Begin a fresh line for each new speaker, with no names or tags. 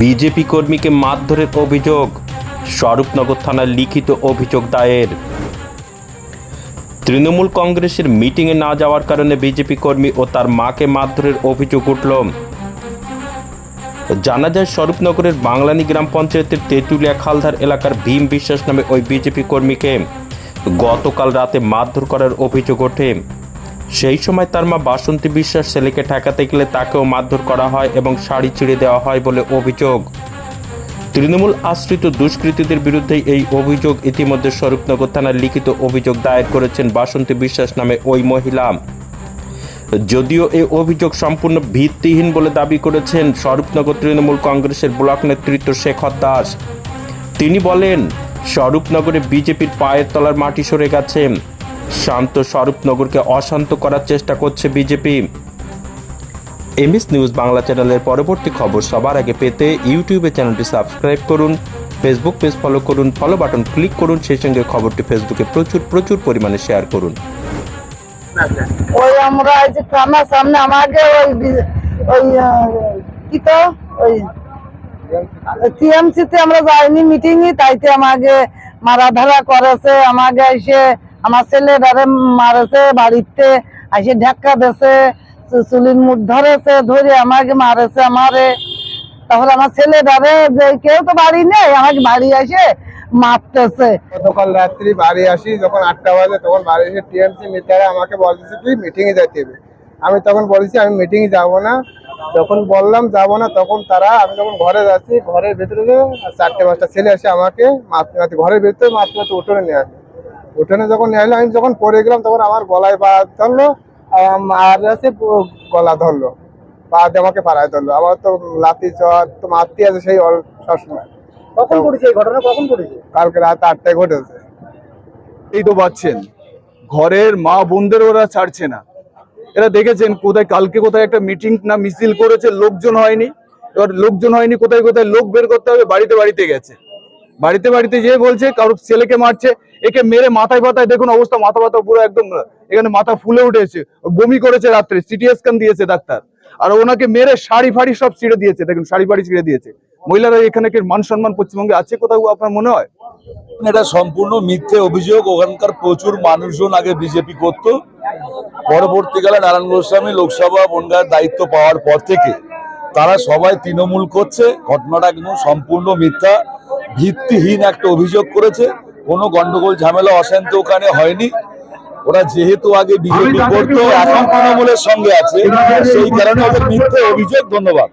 BJP কর্মীকে মারধরের অভিযোগ। স্বরূপনগর থানায় লিখিত অভিযোগ দায়ের। তৃণমূল কংগ্রেসের মিটিংয়ে না যাওয়ার কারণে বিজেপি কর্মী ও তার মাকে মারধরের অভিযোগ উঠল। জানা যায়, স্বরূপনগরের বাংলানি গ্রাম পঞ্চায়েতের তেঁতুলিয়া খালধার এলাকার ভীম বিশ্বাস নামে ওই বিজেপি কর্মীকে গতকাল রাতে মারধর করার অভিযোগ ওঠে। সেই সময় তার মা বাসন্তী বিশ্বাস ছেলেকে ঠেকাতে গেলে তাকেও মারধর করা হয় এবং শাড়ি ছিঁড়ে দেওয়া হয় বলে অভিযোগ। তৃণমূল আশ্রিত দুষ্কৃতীদের বিরুদ্ধে এই অভিযোগ ইতিমধ্যে স্বরূপনগর থানায় লিখিত অভিযোগ দায়ের করেছেন বাসন্তী বিশ্বাস নামে ওই মহিলা। যদিও এই অভিযোগ সম্পূর্ণ ভিত্তিহীন বলে দাবি করেছেন স্বরূপনগর তৃণমূল কংগ্রেসের ব্লক নেতৃত্ব শেখর দাস তিনি বলেন, স্বরূপনগরে বিজেপির পায়ের তলার মাটি সরে গেছে। শান্ত স্বরূপনগরকে অশান্ত করার চেষ্টা করছে বিজেপি। এমএস নিউজ বাংলা চ্যানেলের পরবর্তী খবর সবার আগে পেতে ইউটিউবে চ্যানেলটি সাবস্ক্রাইব করুন, ফেসবুক পেজ ফলো করুন ফলো বাটন ক্লিক করুন, সেই সঙ্গে খবরটি ফেসবুকে প্রচুর প্রচুর পরিমাণে শেয়ার করুন।
ওই আমরা এই যে থানার সামনে আমাকে ওই ওই কি তো? ওই আমরা যাইনি মিটিং এ তাইতে আমাকে মারাধরা করেছে, আমাকে এসে আমার ছেলে ধরে মারেছে, বাড়িতে এসে ধাক্কা দেছে চুলির মুখ ধরেছে, ধরে আমাকে মারেছে আমারে। তাহলে আমার ছেলে ধরে যে কেউ তো বাড়ি নেই, আমাকে বাড়ি আসে মারতেছে।
গতকাল রাত্রি বাড়ি আসি, যখন আটটা বাজে, তখন বাড়ি এসে টিএমসি নেতারা আমাকে বলতেছে কি মিটিং এ যাইতে হবে। আমি তখন বলেছি, আমি মিটিং এ যাব না। যখন বললাম যাব না, তখন তারা, আমি যখন ঘরে যাচ্ছি, ঘরের ভেতরে চারটে পাঁচটা ছেলে আসে আমাকে মারতে ঘরের ভেতরে মারতে উঠোনে নিয়ে আসে। উঠোনে যখন নিয়ে আসলো আমি যখন পরে গেলাম তখন আমার গলায় পা ধরলো আর আছে গলা ধরলো পা আমাকে পাড়ায় ধরলো। আমার তো লাতি চর তো মারতে আছে সেই অল- সবসময়।
কখন ঘটেছে এই ঘটনা? কখন ঘটেছে
কালকে রাত আটটায় ঘটেছে।
এই তো পাচ্ছেন। ঘরের মা বোনদের ওরা ছাড়ছে না। এরা দেখেছেন কোথায় কালকে কোথায় একটা মিটিং না মিছিল করেছে লোকজন হয়নি। এবার লোকজন হয়নি কোথায় কোথায় লোক বের করতে হবে বাড়িতে বাড়িতে গেছে। বাড়িতে বাড়িতে যে বলছে কারোর ছেলেকে মারছে, একে মেরে মাথায় পাতায় দেখুন অবস্থা, মাথা ব্যথা পুরো একদম এখানে মাথা ফুলে উঠেছে, বমি করেছে রাত্রে, সিটি স্ক্যান দিয়েছে ডাক্তার। আর ওনাকে মেরে শাড়ি ফাড়ি সব ছিঁড়ে দিয়েছে, দেখুন, শাড়ি ফাড়ি ছিঁড়ে দিয়েছে। মহিলারা এখানে কি মান সম্মান পশ্চিমবঙ্গে আছে কোথাও আপনার মনে হয়?
এটা সম্পূর্ণ মিথ্যে অভিযোগ, ওখানকার প্রচুর মানুষজন আগে বিজেপি করত। পরবর্তীকালে নারায়ণ গোস্বামী লোকসভা বনগাঁয়ের দায়িত্ব পাওয়ার পর থেকে, তারা সবাই তৃণমূল করছে, ঘটনাটা একদম সম্পূর্ণ মিথ্যা। ভিত্তিহীন একটা অভিযোগ করেছে। কোনো গন্ডগোল ঝামেলা অশান্ত ওখানে হয়নি। ওরা যেহেতু আগে বিজেপি করতো এখন তৃণমূলের সঙ্গে আছে সেই কারণে ওদের মিথ্যে অভিযোগ ধন্যবাদ।